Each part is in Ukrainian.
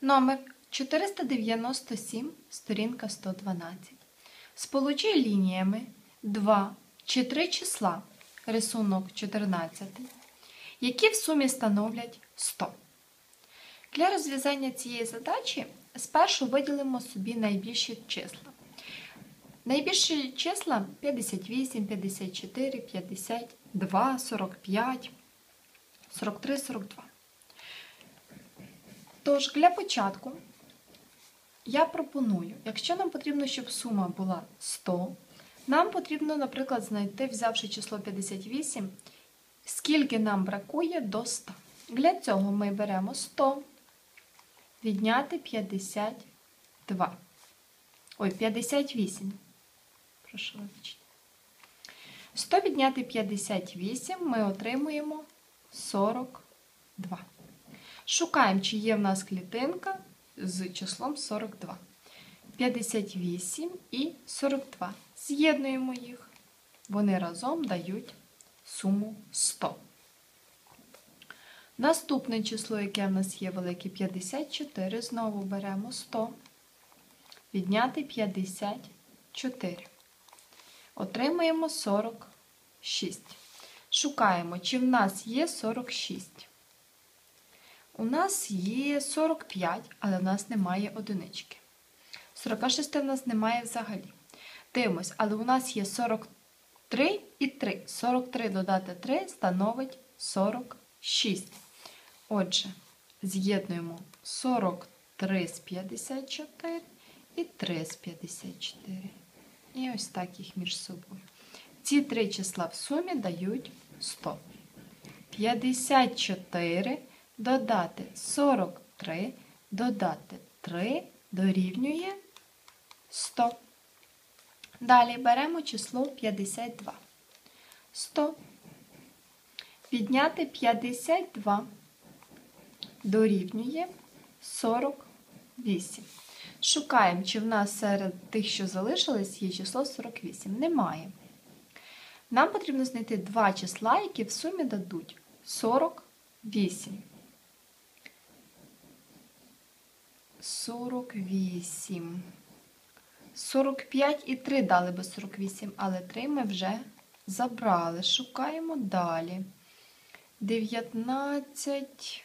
Номер 497, сторінка 112. Сполучи лініями 2 чи 3 числа, рисунок 14, які в сумі становлять 100. Для розв'язання цієї задачі спершу виділимо собі найбільші числа. Найбільші числа 58, 54, 52, 45, 43, 42. Тож, для початку я пропоную, якщо нам потрібно, щоб сума була 100, нам потрібно, наприклад, знайти, взявши число 58, скільки нам бракує до 100. Для цього ми беремо 100, відняти 52. Ой, 58. Прошу вибачте. 100 відняти 58 ми отримуємо 42. Шукаємо, чи є в нас клітинка з числом 42. 58 і 42. З'єднуємо їх. Вони разом дають суму 100. Наступне число, яке в нас є велике 54, знову беремо 100. Відняти 54. Отримаємо 46. Шукаємо, чи в нас є 46. У нас є 45, але в нас немає одинички. 46 в нас немає взагалі. Дивимось, але у нас є 43 і 3. 43 додати 3 становить 46. Отже, з'єднуємо 43 з 54 і 3 з 54. І ось так їх між собою. Ці три числа в сумі дають 100. 54 додати 43, додати 3 дорівнює 100. Далі беремо число 52. 100. Відняти 52 дорівнює 48. Шукаємо, чи в нас серед тих, що залишились, є число 48. Немає. Нам потрібно знайти два числа, які в сумі дадуть 48. 48. 45 і 3 дали би 48, але 3 ми вже забрали. Шукаємо далі. 19.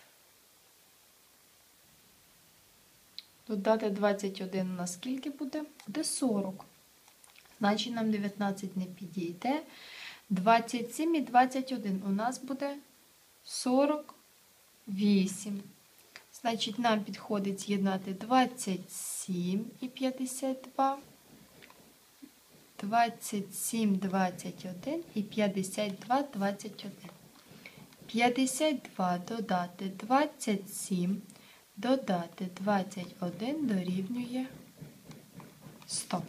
Додати 21 у нас скільки буде? Буде 40. Значить, нам 19 не підійде. 27 і 21 у нас буде 48. Значить, нам підходить з'єднати 27 і 52. 27, 21 і 52, 21. 52 додати 27, додати 21 дорівнює 100.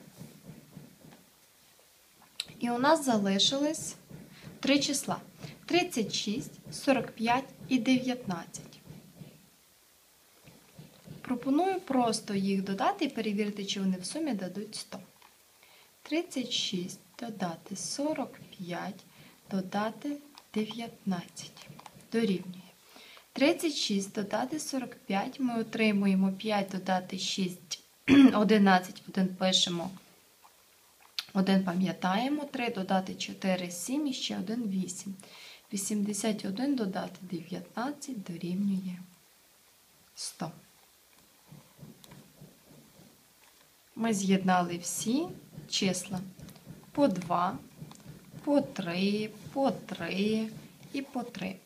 І у нас залишилось три числа: 36, 45 і 19. Пропоную просто їх додати і перевірити, чи вони в сумі дадуть 100. 36 додати 45, додати 19. Дорівнює. 36 додати 45, ми отримуємо 5 додати 6, 11, 1 пишемо. 1 пам'ятаємо, 3 додати 4, 7 і ще 1 8. 81 додати 19 дорівнює 100. Ми з'єднали всі числа по 2, по 3, по 3 і по 3.